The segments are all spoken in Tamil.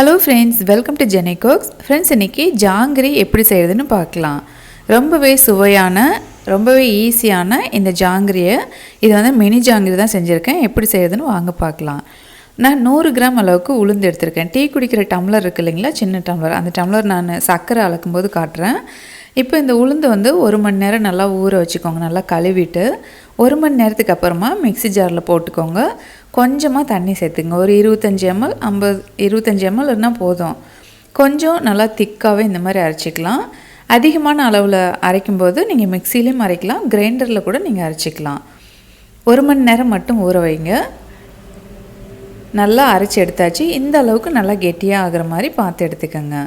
ஹலோ ஃப்ரெண்ட்ஸ் வெல்கம் டு ஜெனை கோக்ஸ் ஃப்ரெண்ட்ஸ் இன்றைக்கி ஜாங்கிரி எப்படி செய்கிறதுன்னு பார்க்கலாம். ரொம்பவே சுவையான ரொம்பவே ஈஸியான இந்த ஜாங்கிரியை இது வந்து மினி ஜாங்கிரி தான் செஞ்சுருக்கேன். எப்படி செய்கிறதுன்னு வாங்க பார்க்கலாம். நான் நூறு கிராம் அளவுக்கு உளுந்து எடுத்திருக்கேன். டீ குடிக்கிற டம்ளர் இருக்கு இல்லைங்களா சின்ன டம்ளர். அந்த டம்ளர் நான் சர்க்கரை அளக்கும்போது காட்டுறேன். இப்போ இந்த உளுந்து வந்து ஒரு மணி நேரம் நல்லா ஊற வச்சுக்கோங்க. நல்லா கழுவிட்டு ஒரு மணி நேரத்துக்கு அப்புறமா மிக்ஸி ஜாரில் போட்டுக்கோங்க. கொஞ்சமாக தண்ணி சேர்த்துங்க. ஒரு இருபத்தஞ்சி எம்எல் ஐம்பது இருபத்தஞ்சி எம்எல் இருந்தால் போதும். கொஞ்சம் நல்லா திக்காகவே இந்த மாதிரி அரைச்சிக்கலாம். அதிகமான அளவில் அரைக்கும்போது நீங்கள் மிக்சிலையும் அரைக்கலாம். கிரைண்டரில் கூட நீங்கள் அரைச்சிக்கலாம். ஒரு மணி நேரம் மட்டும் ஊற வைங்க. நல்லா அரைச்சி எடுத்தாச்சு. இந்த அளவுக்கு நல்லா கெட்டியாக ஆகிற மாதிரி பார்த்து எடுத்துக்கோங்க.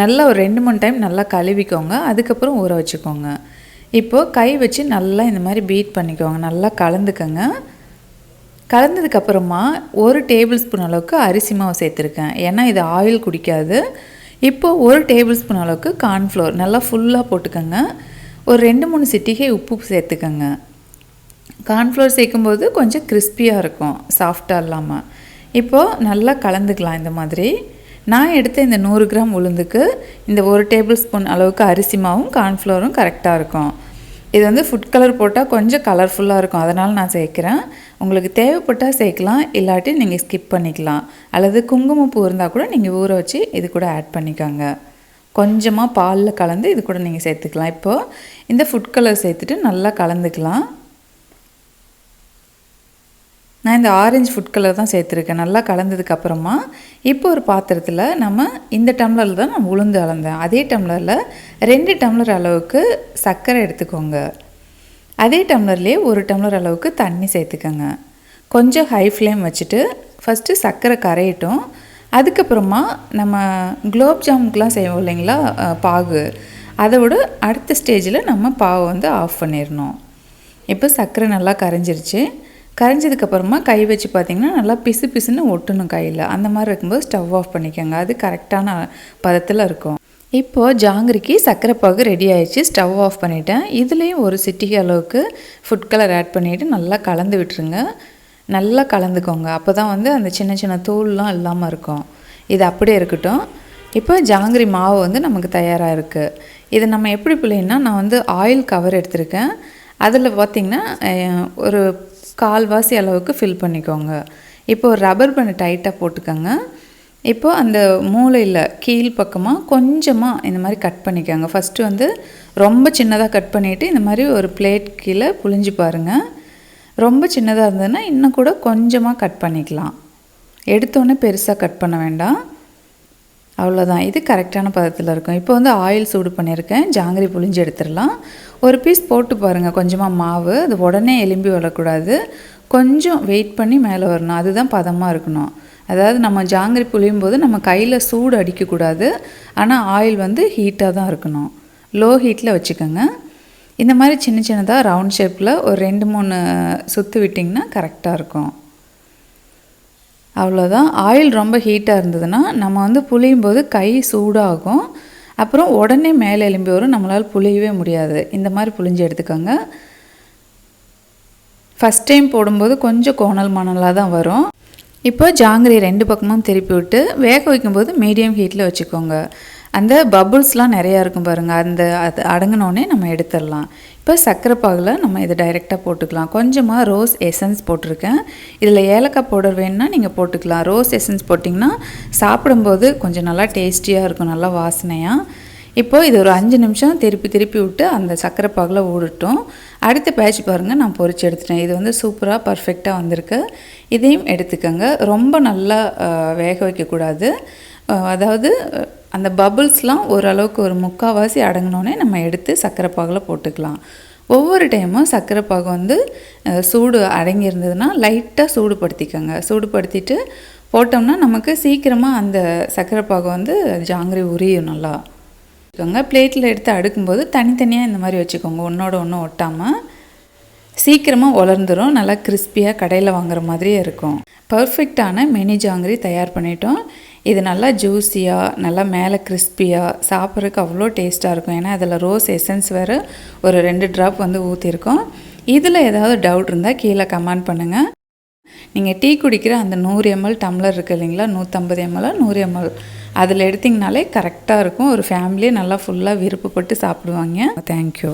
நல்லா ஒரு ரெண்டு மூணு டைம் நல்லா கழுவிக்கோங்க. அதுக்கப்புறம் ஊற வச்சுக்கோங்க. இப்போது கை வச்சு நல்லா இந்த மாதிரி பீட் பண்ணிக்கோங்க. நல்லா கலந்துக்கோங்க. கலந்ததுக்கப்புறமா ஒரு டேபிள் ஸ்பூன் அளவுக்கு அரிசி மாவு சேர்த்துருக்கேன். ஏன்னா இது ஆயில் குடிக்காது. இப்போது ஒரு டேபிள் ஸ்பூன் அளவுக்கு கார்ன்ஃப்ளோர் நல்லா ஃபுல்லாக போட்டுக்கோங்க. ஒரு ரெண்டு மூணு சிட்டிகை உப்பு சேர்த்துக்கோங்க. கார்ன்ஃப்ளோர் சேர்க்கும்போது கொஞ்சம் கிறிஸ்பியாக இருக்கும் சாஃப்டாக இல்லாமல் இப்போது நல்லா கலந்துக்கலாம் இந்த மாதிரி. நான் எடுத்த இந்த நூறு கிராம் உளுந்துக்கு இந்த ஒரு டேபிள் ஸ்பூன் அளவுக்கு அரிசி மாவும் கார்ன்ஃப்ளோரும் கரெக்டாக இருக்கும். இது வந்து ஃபுட் கலர் போட்டால் கொஞ்சம் கலர்ஃபுல்லாக இருக்கும். அதனால் நான் சேர்க்குறேன். உங்களுக்கு தேவைப்பட்டால் சேர்க்கலாம். இல்லாட்டி நீங்கள் ஸ்கிப் பண்ணிக்கலாம். அல்லது குங்குமப்பூ இருந்தால் கூட நீங்கள் ஊற வச்சு இது கூட ஆட் பண்ணிக்கோங்க. கொஞ்சமாக பாலில் கலந்து இது கூட நீங்கள் சேர்த்துக்கலாம். இப்போது இந்த ஃபுட் கலர் சேர்த்துட்டு நல்லா கலந்துக்கலாம். நான் இந்த ஆரஞ்சு ஃபுட் கலர் தான் சேர்த்துருக்கேன். நல்லா கலந்ததுக்கப்புறமா இப்போ ஒரு பாத்திரத்தில் நம்ம இந்த டம்ளரில் தான் நான் உளுந்து அளந்தேன். அதே டம்ளரில் ரெண்டு டம்ளர் அளவுக்கு சர்க்கரை எடுத்துக்கோங்க. அதே டம்ளர்லேயே ஒரு டம்ளர் அளவுக்கு தண்ணி சேர்த்துக்கோங்க. கொஞ்சம் ஹை ஃப்ளேம் வச்சுட்டு ஃபஸ்ட்டு சர்க்கரை கரையட்டும். அதுக்கப்புறமா நம்ம குலோப் ஜாமுக்கெலாம் செய்வோம் இல்லைங்களா? பாகு. அதை விட அடுத்த ஸ்டேஜில் நம்ம பாவை வந்து ஆஃப் பண்ணிடணும். இப்போ சர்க்கரை நல்லா கரைஞ்சிருச்சு. கரைஞ்சதுக்கப்புறமா கை வச்சு பார்த்திங்கன்னா நல்லா பிசு பிசுன்னு ஒட்டணும் கையில். அந்த மாதிரி இருக்கும்போது ஸ்டவ் ஆஃப் பண்ணிக்கோங்க. அது கரெக்டான பதத்தில் இருக்கும். இப்போது ஜாங்கிரிக்கு சர்க்கரை பாகு ரெடி ஆயிடுச்சு. ஸ்டவ் ஆஃப் பண்ணிவிட்டேன் இதுலேயும் ஒரு சிட்டிகை அளவுக்கு ஃபுட் கலர் ஆட் பண்ணிவிட்டு நல்லா கலந்து விட்டுருங்க. நல்லா கலந்துக்கோங்க. அப்போ தான் வந்து அந்த சின்ன சின்ன தூள்லாம் இல்லாமல் இருக்கும். இது அப்படியே இருக்கட்டும். இப்போ ஜாங்கிரி மாவு வந்து நமக்கு தயாராக இருக்குது இது நம்ம எப்படி பிள்ளைன்னா நான் வந்து ஆயில் கவர் எடுத்திருக்கேன். அதில் பார்த்திங்கன்னா ஒரு கால்வாசி அளவுக்கு ஃபில் பண்ணிக்கோங்க. இப்போ ரப்பர் பேண்ட் டைட்டாக போட்டுக்கோங்க. இப்போ அந்த மூளையில் கீழ் பக்கமாக கொஞ்சமாக இந்த மாதிரி கட் பண்ணிக்கோங்க. ஃபஸ்ட்டு வந்து ரொம்ப சின்னதாக கட் பண்ணிவிட்டு இந்த மாதிரி ஒரு பிளேட் கீழே புழிஞ்சு பாருங்கள் ரொம்ப சின்னதாக இருந்ததுன்னா இன்னும் கூட கொஞ்சமாக கட் பண்ணிக்கலாம். எடுத்தோடனே பெருசாக கட் பண்ண வேண்டாம். அவ்வளோதான் இது கரெக்டான பதத்தில் இருக்கும். இப்போ வந்து ஆயில் சூடு பண்ணியிருக்கேன். ஜாங்கிரி புளிஞ்சு எடுத்துடலாம். ஒரு பீஸ் போட்டு பாருங்கள் கொஞ்சமாக மாவு. அது உடனே எலும்பி வரக்கூடாது. கொஞ்சம் வெயிட் பண்ணி மேலே வரணும். அதுதான் பதமாக இருக்கணும். அதாவது நம்ம ஜாங்கிரி புளியும் போது நம்ம கையில் சூடு அடிக்கக்கூடாது. ஆனால் ஆயில் வந்து ஹீட்டாக தான் இருக்கணும். லோ ஹீட்டில் வச்சுக்கோங்க. இந்த மாதிரி சின்ன சின்னதாக ரவுண்ட் ஷேப்பில் ஒரு ரெண்டு மூணு சுற்று விட்டிங்கன்னா கரெக்டாக இருக்கும். அவ்வளோதான் ஆயில் ரொம்ப ஹீட்டாக இருந்ததுன்னா நம்ம வந்து புளியும் போது கை சூடாகும். அப்புறம் உடனே மேலே எலும்பி வரும். நம்மளால் புளியவே முடியாது. இந்த மாதிரி புளிஞ்சு எடுத்துக்கோங்க. ஃபஸ்ட் டைம் போடும்போது கொஞ்சம் கோணல் மணலாக தான் வரும். இப்போ ஜாங்கிரி ரெண்டு பக்கமும் திருப்பி விட்டு வேக வைக்கும்போது மீடியம் ஹீட்டில் வச்சுக்கோங்க. அந்த பபுள்ஸ்லாம் நிறையா இருக்கும் பாருங்கள் அந்த அது அடங்கினோடனே நம்ம எடுத்துடலாம். இப்போ சர்க்கரை பாகில் நம்ம இதை டைரெக்டாக போட்டுக்கலாம். கொஞ்சமாக ரோஸ் எசன்ஸ் போட்டிருக்கேன். இதில் ஏலக்காய் பவுடர் வேணுன்னா நீங்கள் போட்டுக்கலாம். ரோஸ் எசன்ஸ் போட்டிங்கன்னா சாப்பிடும்போது கொஞ்சம் நல்லா டேஸ்டியாக இருக்கும். நல்லா வாசனையாக இப்போது இது ஒரு அஞ்சு நிமிஷம் திருப்பி திருப்பி விட்டு அந்த சர்க்கரை பாகில் ஊடட்டும் அடுத்த பேட்ச் பாருங்கள் நான் பொறிச்சு எடுத்துட்டேன். இது வந்து சூப்பராக பர்ஃபெக்டாக வந்திருக்கு. இதையும் எடுத்துக்கோங்க. ரொம்ப நல்லா வேக வைக்கக்கூடாது. அதாவது அந்த பபுள்ஸ்லாம் ஓரளவுக்கு ஒரு முக்கால்வாசி அடங்கினோடனே நம்ம எடுத்து சர்க்கரை பாகில் போட்டுக்கலாம். ஒவ்வொரு டைமும் சர்க்கரை பாகு வந்து சூடு அடங்கியிருந்ததுன்னா லைட்டாக சூடுபடுத்திக்கோங்க. சூடுபடுத்திட்டு போட்டோம்னா நமக்கு சீக்கிரமாக அந்த சர்க்கரை பாகு வந்து ஜாங்கிரி உரியும் நல்லா. வச்சுக்கோங்க. பிளேட்டில் எடுத்து அடுக்கும்போது தனித்தனியாக இந்த மாதிரி வச்சுக்கோங்க. ஒன்றோட ஒன்று ஒட்டாமல் சீக்கிரமாக உலர்ந்துடும் நல்லா கிறிஸ்பியாக கடையில் வாங்குற மாதிரியே இருக்கும். பர்ஃபெக்டான மினி ஜாங்கிரி தயார் பண்ணிட்டோம். இது நல்லா ஜூஸியாக நல்லா மேலே கிறிஸ்பியாக சாப்பிட்றதுக்கு அவ்வளோ டேஸ்ட்டாக இருக்கும். ஏன்னா அதில் ரோஸ் எசன்ஸ் வேறு ஒரு ரெண்டு ட்ராப் வந்து ஊற்றிருக்கோம் இதில் ஏதாவது டவுட் இருந்தால் கீழே கமெண்ட் பண்ணுங்கள் நீங்கள் டீ குடிக்கிற அந்த நூறு எம்எல் டம்ளர் இருக்குது இல்லைங்களா? நூற்றம்பது எம்எல் நூறு எம்எல் அதில் எடுத்திங்கனாலே கரெக்டாக இருக்கும். ஒரு ஃபேமிலியே நல்லா ஃபுல்லாக விருப்பப்பட்டு சாப்பிடுவாங்க. தேங்க்யூ